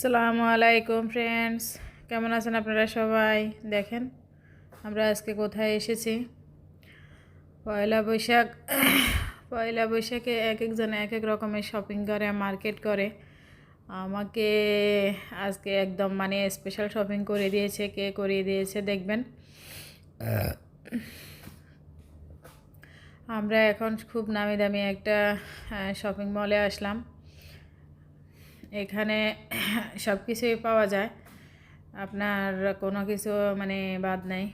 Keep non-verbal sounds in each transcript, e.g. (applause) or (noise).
সালামু আলাইকুম ফ্রেন্ডস কেমন আছেন আপনারা সবাই? দেখেন, আমরা আজকে কোথায় এসেছি? পয়লা বৈশাখ, পয়লা বৈশাখে এক একজনে এক এক রকমের শপিং করে মার্কেট করে। আমাকে আজকে একদম মানে স্পেশাল শপিং করে দিয়েছে, কে করিয়ে দিয়েছে দেখবেন। আমরা এখন খুব নামি দামি একটা শপিং মলে আসলাম। এখানে সব কিছুই পাওয়া যায়। আপনার কোনো কিছু মানে বাদ নাই।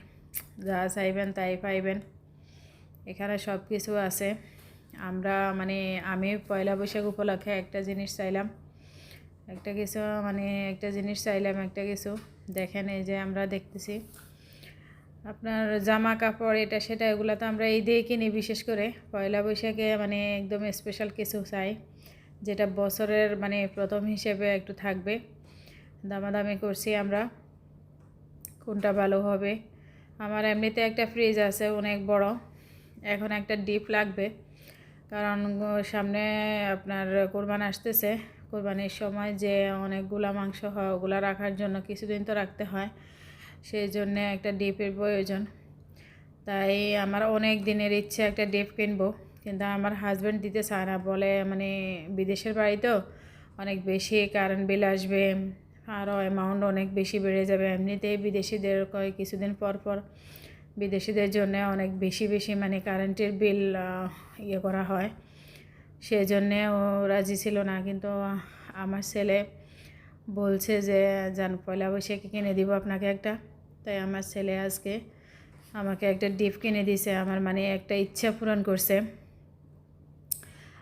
যা চাইবেন তাই পাইবেন। এখানে সব কিছু আছে। আমরা মানে আমি পয়লা বৈশাখ উপলক্ষে একটা জিনিস চাইলাম। একটা কিছু মানে একটা জিনিস চাইলাম একটা কিছু। দেখেন এই যে আমরা দেখতেছি। আপনার জামা কাপড় এটা সেটা এগুলো তো আমরা এই দিয়ে কিনি বিশেষ করে। পয়লা বৈশাখে মানে একদম স্পেশাল কিছু চাই। যেটা বছরের মানে প্রথম হিসেবে একটু থাকবে। দামাদামি করছি আমরা। কোনটা ভালো হবে? আমার এমনিতে একটা ফ্রিজ আছে, অনেক বড়। এখন একটা ডিপ লাগবে। কারণ সামনে আপনার কোরবান আসতেছে। কোরবানির সময় যে অনেকগুলা মাংস হয়, ওগুলো রাখার জন্য কিছুদিন তো রাখতে হয়। সেই জন্যে একটা ডিপের প্রয়োজন। তাই আমার অনেক দিনের ইচ্ছে একটা ডিপ কিনবো। কিন্তু আমার হাজব্যান্ড দিতে চায় না বলে মানে বিদেশের বাড়ি তো, অনেক বেশি কারেন্ট বিল আসবে, আরও অ্যামাউন্ট অনেক বেশি বেড়ে যাবে। এমনিতেই বিদেশিদের কয়, কিছুদিন পর পর বিদেশিদের জন্য অনেক বেশি বেশি মানে কারেন্টের বিল ইয়ে করা হয়। সেই জন্যে ও রাজি ছিল না, কিন্তু আমার ছেলে বলছে যে যান পয়লা বৈশাখে কিনে দিব আপনাকে একটা। তাই আমার ছেলে আজকে আমাকে একটা ডিপ কিনে দিছে। আমার মানে একটা ইচ্ছা পূরণ করছে।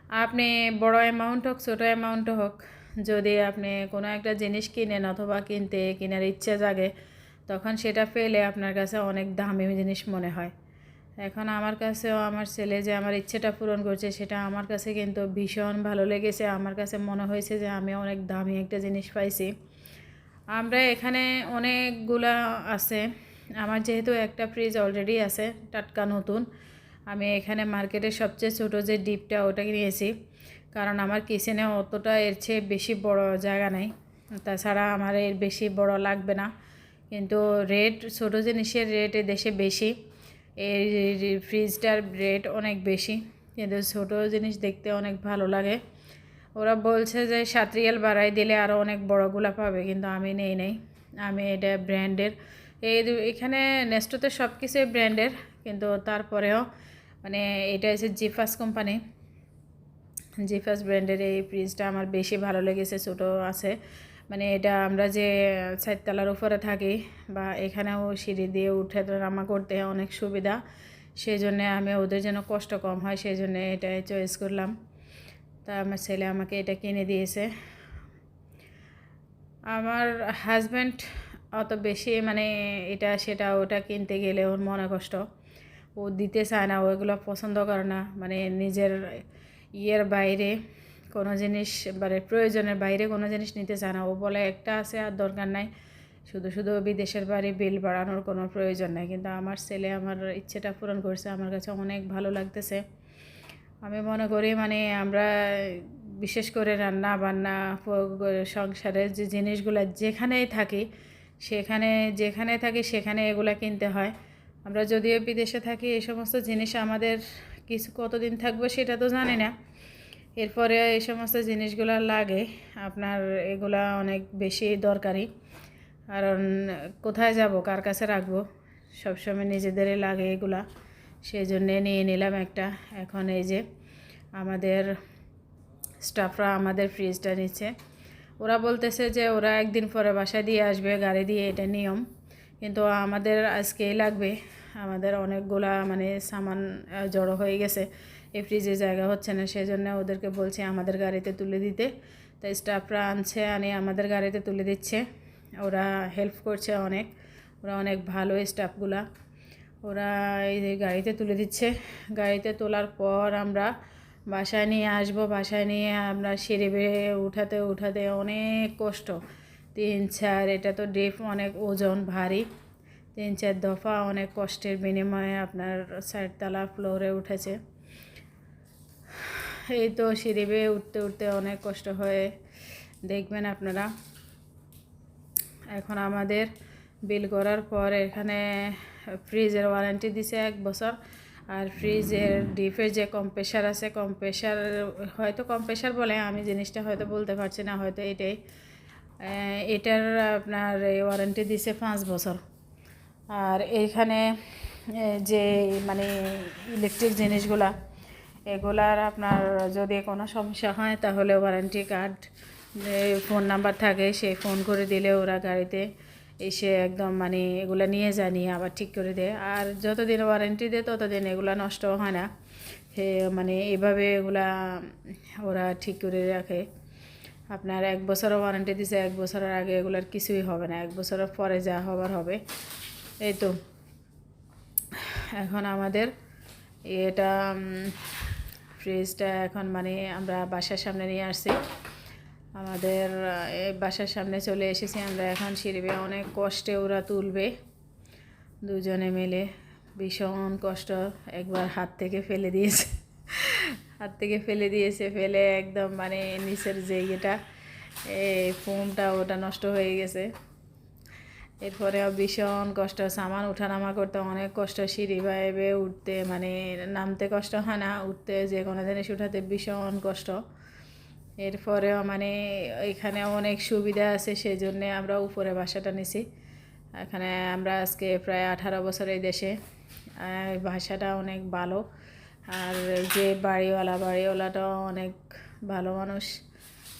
আপনি বড় অ্যামাউন্ট হোক, ছোটো অ্যামাউন্ট হোক, যদি আপনি কোনো একটা জিনিস কিনেন অথবা কিনতে, কেনার ইচ্ছে জাগে, তখন সেটা পেলে আপনার কাছে অনেক দামি জিনিস মনে হয়। এখন আমার কাছেও আমার ছেলে যে আমার ইচ্ছেটা পূরণ করছে, সেটা আমার কাছে কিন্তু ভীষণ ভালো লেগেছে। আমার কাছে মনে হয়েছে যে আমি অনেক দামি একটা জিনিস পাইছি। আমরা এখানে অনেকগুলা আছে। আমার যেহেতু একটা ফ্রিজ অলরেডি আছে, টাটকা নতুন। আমি এখানে মার্কেটের সবচেয়ে ছোটো যে ডিপটা ওটা নিয়েছি। কারণ আমার কিচেনে অতটা এর চেয়ে বেশি বড় জায়গা নেই। তাছাড়া আমার এর বেশি বড় লাগবে না। কিন্তু রেট, ছোট জিনিসের রেট দেশে বেশি। এই ফ্রিজটার রেট অনেক বেশি। কিন্তু ছোটো জিনিস দেখতে অনেক ভালো লাগে। ওরা বলছে যে সাত রিয়াল বাড়াই দিলে আরও অনেক বড়গুলা পাবে, কিন্তু আমি নেই নেই। আমি এটা ব্র্যান্ডের। এই এখানে নেস্টোতে সব কিছুই ব্র্যান্ডের, কিন্তু তারপরেও মানে এটা হচ্ছে জিফাস কোম্পানি জিফাস ব্র্যান্ডের এই ফ্রিজটা আমার বেশি ভালো লেগেছে, ছোটো আছে। মানে এটা আমরা যে চারতলার উপরে থাকি বা এখানেও সিঁড়ি দিয়ে উঠে নামা করতে অনেক সুবিধা সেই জন্যে আমি ওদের যেন কষ্ট কম হয় সেই জন্যে এটাই চয়েস করলাম। তা আমার ছেলে আমাকে এটা কিনে দিয়েছে। আমার হাজব্যান্ড অত বেশি মানে এটা সেটা ওটা কিনতে গেলে ওর মনে কষ্ট। ও দিতে চায় না, ওইগুলো পছন্দ করে না। মানে নিজের ইয়ের বাইরে কোনো জিনিস মানে প্রয়োজনের বাইরে কোনো জিনিস নিতে চায় না। ও বলে, একটা আছে আর দরকার নাই। শুধু শুধু বিদেশের বাড়ি বিল বাড়ানোর কোনো প্রয়োজন নাই। কিন্তু আমার ছেলে আমার ইচ্ছেটা পূরণ করছে, আমার কাছে অনেক ভালো লাগতেছে। আমি মনে করি মানে আমরা বিশেষ করে রান্না বান্না সংসারের যে জিনিসগুলো যেখানেই থাকি, সেখানে, যেখানে থাকি সেখানে এগুলো কিনতে হয়। আমরা যদিও বিদেশে থাকি, এই সমস্ত জিনিস আমাদের কিছু কতদিন থাকবে সেটা তো জানি না। এরপরে এই সমস্ত জিনিসগুলো লাগে, আপনার এগুলা অনেক বেশি দরকারি। কারণ কোথায় যাব, কার কাছে রাখব? সবসময় নিজেদেরই লাগে এগুলা। সেই জন্যে নিয়ে নিলাম একটা। এখন এই যে আমাদের স্টাফরা আমাদের ফ্রিজটা নিচ্ছে। ওরা বলতেছে যে ওরা একদিন পরে বাসা দিয়ে আসবে, গাড়ি দিয়ে, এটা নিয়ম। কিন্তু আমাদের আজকেই লাগবে। আমাদের অনেকগুলা মানে সামান জড়ো হয়ে গেছে। এই ফ্রিজে জায়গা হচ্ছে না সেই জন্য ওদেরকে বলছি আমাদের গাড়িতে তুলে দিতে। তাই স্টাফরা আনছে, আনে আমাদের গাড়িতে তুলে দিচ্ছে। ওরা হেল্প করছে অনেক। ওরা অনেক ভালো স্টাফগুলা ওরা এই গাড়িতে তুলে দিচ্ছে। গাড়িতে তোলার পর আমরা বাসায় নিয়ে আসব। বাসায় নিয়ে আমরা সিঁড়ি বেয়ে উঠাতে উঠাতে অনেক কষ্ট। তিন চার, এটা তো ডিপ অনেক ওজন, ভারী। তিন চার দফা অনেক কষ্টের বিনিময়ে আপনার চারতলা ফ্লোরে উঠেছে। এই তো সিঁড়ি উঠতে উঠতে অনেক কষ্ট হয়ে দেখবেন আপনারা। এখন আমাদের বিল করার পর এখানে ফ্রিজের ওয়ারেন্টি দিছে এক বছর। আর ফ্রিজের ডিপের যে কম্প্রেসার আছে কম্প্রেসার হয়তো কম্প্রেসার বলে, আমি জিনিসটা হয়তো বলতে পারছি না, হয়তো এটাই। এটার আপনার ওয়ারেন্টি দিছে পাঁচ বছর। আর এইখানে যে মানে ইলেকট্রিক জিনিসগুলা, এগুলার আপনার যদি কোনো সমস্যা হয়, তাহলে ওয়ারেন্টি কার্ড ফোন নাম্বার থাকে, সে ফোন করে দিলে ওরা গাড়িতে এসে একদম মানে এগুলা নিয়ে যায়, নিয়ে আবার ঠিক করে দেয়। আর যতদিন ওয়ারেন্টি দেয়, ততদিন এগুলো নষ্ট হয় না। মানে এভাবে এগুলা ওরা ঠিক করে রাখে। আপনার এক বছরও ওয়ারেন্টি দিছে, এক বছরের আগে এগুলার কিছুই হবে না, এক বছরের পরে যা হবার হবে। এই তো, এখন আমাদের এটা ফ্রিজটা এখন মানে আমরা বাসার সামনে নিয়ে আসছি। আমাদের এই বাসার সামনে চলে এসেছি আমরা এখন সিঁড়িবে অনেক কষ্টে ওরা তুলবে। দুজনে মিলে ভীষণ কষ্ট একবার হাত থেকে ফেলে দিয়েছে। হাত থেকে ফেলে দিয়েছে, ফেলে একদম মানে নিচের যে ইয়েটা, এই ফোমটা ওটা নষ্ট হয়ে গেছে। এরপরে ভীষণ কষ্ট, সামান ওঠানামা করতে অনেক কষ্ট, সিঁড়ি বাইবে উঠতে মানে নামতে কষ্ট হয় না, উঠতে যে কোনো জিনিস উঠাতে ভীষণ কষ্ট। এরপরেও মানে এখানে অনেক সুবিধা আছে সেই জন্যে আমরা উপরে বাসাটা নিছি। এখানে আমরা আজকে প্রায় আঠারো বছর এই দেশে ভাষাটা অনেক ভালো। আর যে বাড়িওয়ালা বাড়িওয়ালাটাও অনেক ভালো মানুষ।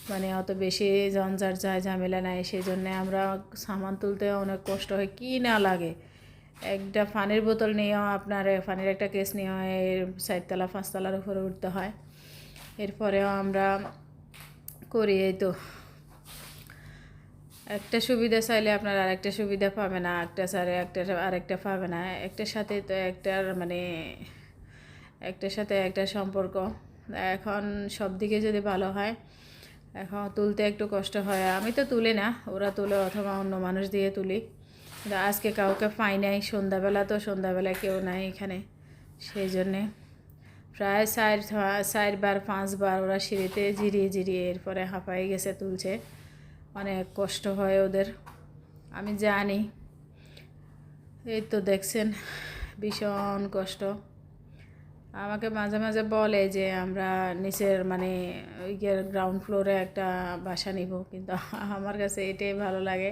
মানে অত বেশি জঞ্জাট যায় ঝামেলা নাই সেই জন্যে আমরা সামান তুলতে অনেক কষ্ট হয়। কি না লাগে? একটা পানির বোতল নিয়েও আপনার পানির একটা কেস নিয়ে চারতলা, পাঁচতলার উপরে উঠতে হয়। এরপরেও আমরা করি এই তো। একটা সুবিধা চাইলে আপনার আরেকটা সুবিধা পাবে না একটা স্যারে একটা, আরেকটা পাবে না একটার সাথে তো একটার মানে একটার সাথে একটা সম্পর্ক। এখন সব দিকে যদি ভালো হয়, এখন তুলতে একটু কষ্ট হয়। আমি তো তুলি না, ওরা তুলে অথবা অন্য মানুষ দিয়ে তুলি। আজকে কাউকে পাই নাই, সন্ধ্যাবেলা তো সন্ধ্যাবেলা কেউ নাই এখানে। সেই জন্যে প্রায় চার চারবার, পাঁচবার ওরা সিঁড়িতে জিরিয়ে জিরিয়ে এরপরে হাঁপাই গেছে, তুলছে। অনেক কষ্ট হয় ওদের। আমি জানি। এই তো দেখছেন, ভীষণ কষ্ট। আমাকে মাঝে মাঝে বলে যে আমরা নিচের মানে ইয়ের গ্রাউন্ড ফ্লোরে একটা বাসা নিব। কিন্তু (laughs) আমার কাছে এটাই ভালো লাগে।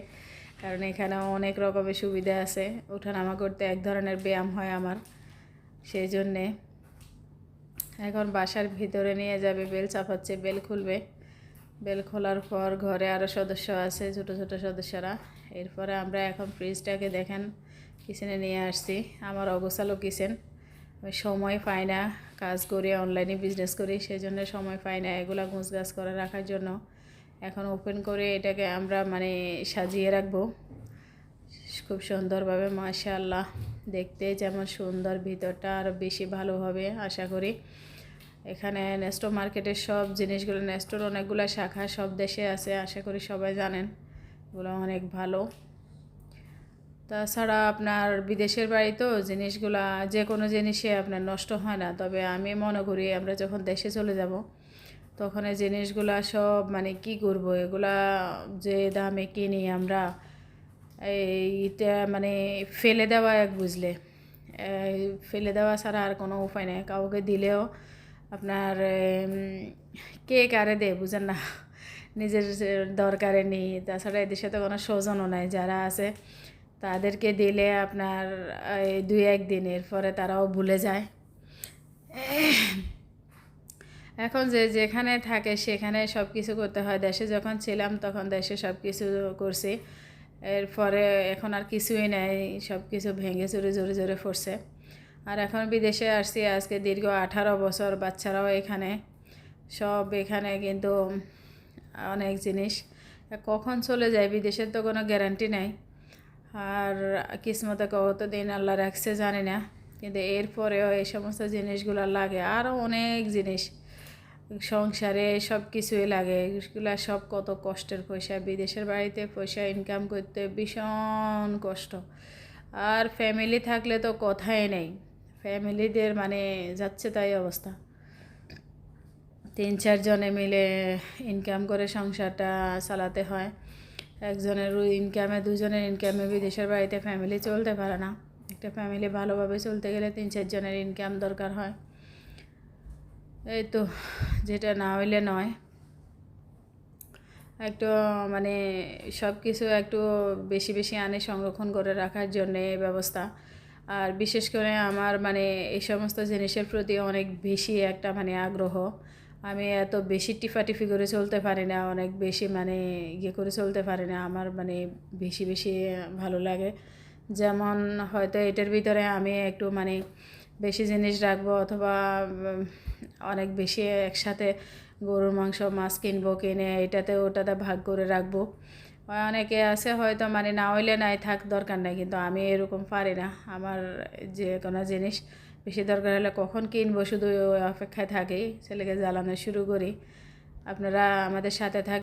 কারণ এখানে অনেক রকমের সুবিধা আছে। ওঠানামা করতে এক ধরনের ব্যায়াম হয় আমার। সেই জন্যে এখন বাসার ভিতরে নিয়ে যাবে, বেল চাপাচ্ছে, বেল খুলবে। বেল খোলার পর ঘরে আরও সদস্য আছে, ছোটো ছোটো সদস্যরা। এরপরে আমরা এখন ফ্রিজটাকে দেখেন কিচেনে নিয়ে আসছি। আমার অগোছালো কিচেন সময় পাই না কাজ করি অনলাইনে বিজনেস করি সেই জন্য সময় পাই না এগুলা গুছ গাছ করে রাখার জন্য। এখন ওপেন করে এটাকে আমরা মানে সাজিয়ে রাখব। খুব সুন্দরভাবে, মাশাআল্লাহ। দেখতে যেমন সুন্দর, ভিতরটা আরও বেশি ভালো হবে, আশা করি। এখানে নেস্টো মার্কেটের সব জিনিসগুলো নেস্টোর অনেকগুলো শাখা সব দেশে আছে, আশা করি সবাই জানেন। এগুলো অনেক ভালো। তাছাড়া আপনার বিদেশের বাড়ি তো জিনিসগুলা, যে কোনো জিনিসে আপনার নষ্ট হয় না। তবে আমি মনে করি আমরা যখন দেশে চলে যাব, তখন এই জিনিসগুলা সব মানে কি করব? এগুলা যে দামে কিনি আমরা, এইটা মানে ফেলে দেওয়া এক বুঝলে। ফেলে দেওয়া ছাড়া আর কোনো উপায় নেই। কাউকে দিলেও আপনার কে কারে দেয় বুঝেন না? নিজের দরকারে নেই। তাছাড়া এদের সাথে কোনো স্বজনও নাই। যারা আছে তাদেরকে দিলে আপনার, এই দুই এক দিনের পরে তারাও ভুলে যায়। এখন যে যেখানে থাকে সেখানে সব কিছু করতে হয়। দেশে যখন ছিলাম তখন দেশে সব কিছু করছি এরপরে এখন আর কিছুই নেই সব কিছু ভেঙে চুরে, জোরে জোরে পড়ছে আর এখন বিদেশে আসছি, আজকে দীর্ঘ আঠারো বছর বাচ্চারাও এখানে। সব এখানে কিন্তু অনেক জিনিস। কখন চলে যায় বিদেশের তো কোনো গ্যারান্টি নাই। আর কিসমতে কত দিন আল্লাহ রাখছে, জানি না। কিন্তু এরপরেও এই সমস্ত জিনিসগুলো লাগে আরও অনেক জিনিস। সংসারে সব কিছুই লাগে, এগুলো সব কত কষ্টের পয়সা। বিদেশের বাড়িতে পয়সা ইনকাম করতে ভীষণ কষ্ট। আর ফ্যামিলি থাকলে তো কথাই নেই। ফ্যামিলিদের মানে যাচ্ছে তাই অবস্থা। তিন চারজনে মিলে ইনকাম করে সংসারটা চালাতে হয়। একজনের ইনকামে দুজনের ইনকামে বিদেশের বাড়িতে ফ্যামিলি চলতে পারে না। একটা ফ্যামিলি ভালোভাবে চলতে গেলে তিন চারজনের ইনকাম দরকার হয়। এই তো, যেটা না হইলে নয়। একটু মানে সব কিছু একটু বেশি বেশি আনে সংরক্ষণ করে রাখার জন্যে ব্যবস্থা। আর বিশেষ করে আমার মানে এই সমস্ত জিনিসের প্রতি অনেক বেশি একটা মানে আগ্রহ। আমি এত বেশি টিফাটিফি করে চলতে পারি না, অনেক বেশি মানে ইয়ে করে চলতে পারি না, আমার মানে বেশি বেশি ভালো লাগে। যেমন হয়তো এটার ভিতরে আমি একটু মানে বেশি জিনিস রাখব অথবা অনেক বেশি একসাথে গরুর মাংস, মাছ কিনবো, কিনে এটাতে ওটাতে ভাগ করে রাখব। অনেকে আছে হয়তো মানে না হইলে নাই থাক দরকার নাই, কিন্তু আমি এরকম পারি না। আমার যে কোনো জিনিস বেশি দরকার হলে কখন কিনবো? শুধু অপেক্ষায় থাকি, ছেলেকে জ্বালানো শুরু করি। আপনারা আমাদের সাথে থাক